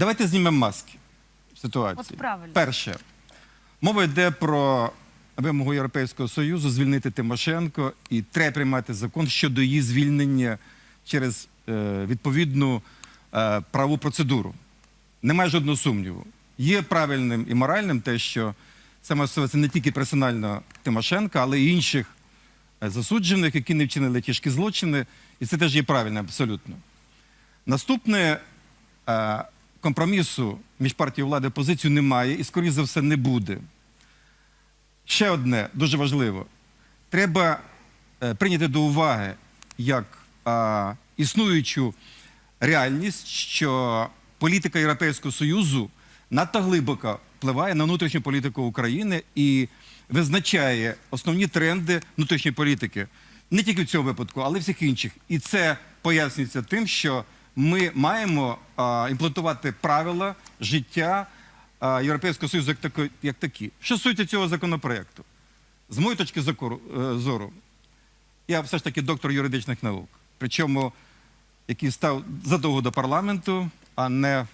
Давайте знімемо маски в ситуації. От правильно. Перше, мова йде про вимогу Європейського Союзу звільнити Тимошенко і треба приймати закон щодо її звільнення через е, відповідну е, правову процедуру. Немає жодного сумніву. Є правильним і моральним те, що саме це не тільки персонально Тимошенка, але й інших е, засуджених, які не вчинили тяжкі злочини, і це теж є правильно абсолютно. Наступне е, компромісу між партією влади і опозицією немає і, скоріше за все, не буде. Ще одне дуже важливо. Треба е, прийняти до уваги як е, існуючу реальність, що політика Європейського Союзу надто глибоко впливає на внутрішню політику України і визначає основні тренди внутрішньої політики. Не тільки в цьому випадку, але й всіх інших. І це пояснюється тим, що ми маємо а, імплантувати правила життя а, Європейського Союзу як, тако- як такі. Що стосується цього законопроекту? З моєї точки е, зору, я все ж таки доктор юридичних наук, причому який став задовго до парламенту, а не е,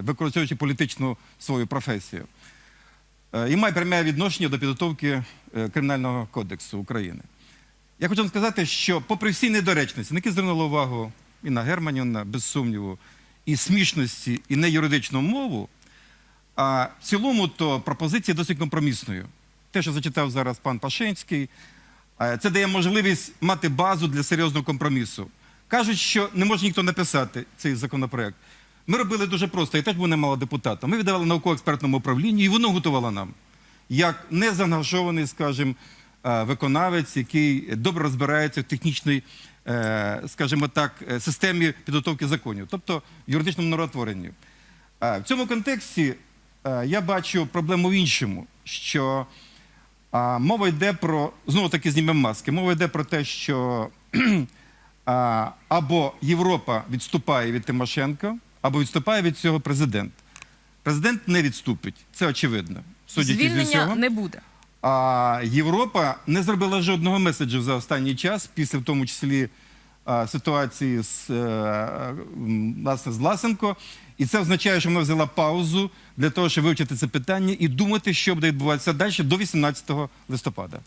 використовуючи політичну свою професію. Е, і має пряме відношення до підготовки е, Кримінального кодексу України. Я хочу вам сказати, що попри всі недоречності, на які звернула увагу Інна Германівна, без сумніву, і смішності, і неюридичну мову, а в цілому то пропозиція досить компромісною. Те, що зачитав зараз пан Пашинський, е, це дає можливість мати базу для серйозного компромісу. Кажуть, що не може ніхто написати цей законопроект. Ми робили дуже просто, я теж був немало депутата. Ми віддавали науково-експертному управлінню, і воно готувало нам. Як незаангажований, скажімо, е, виконавець, який добре розбирається в технічній, скажімо так, е, системі підготовки законів, тобто юридичному норотворенні. Е, В цьому контексті е, я бачу проблему в іншому, що мова йде про знову таки знімемо маски. Мова йде про те, що або Європа відступає від Тимошенка, або відступає від цього президент. Президент не відступить, це очевидно. Судячи з Звільнення усього. не буде. А Європа не зробила жодного меседжу за останній час, після в тому числі ситуації з, е, власне, з Ласенко. І це означає, що вона взяла паузу для того, щоб вивчити це питання і думати, що буде відбуватися далі до 18 листопада.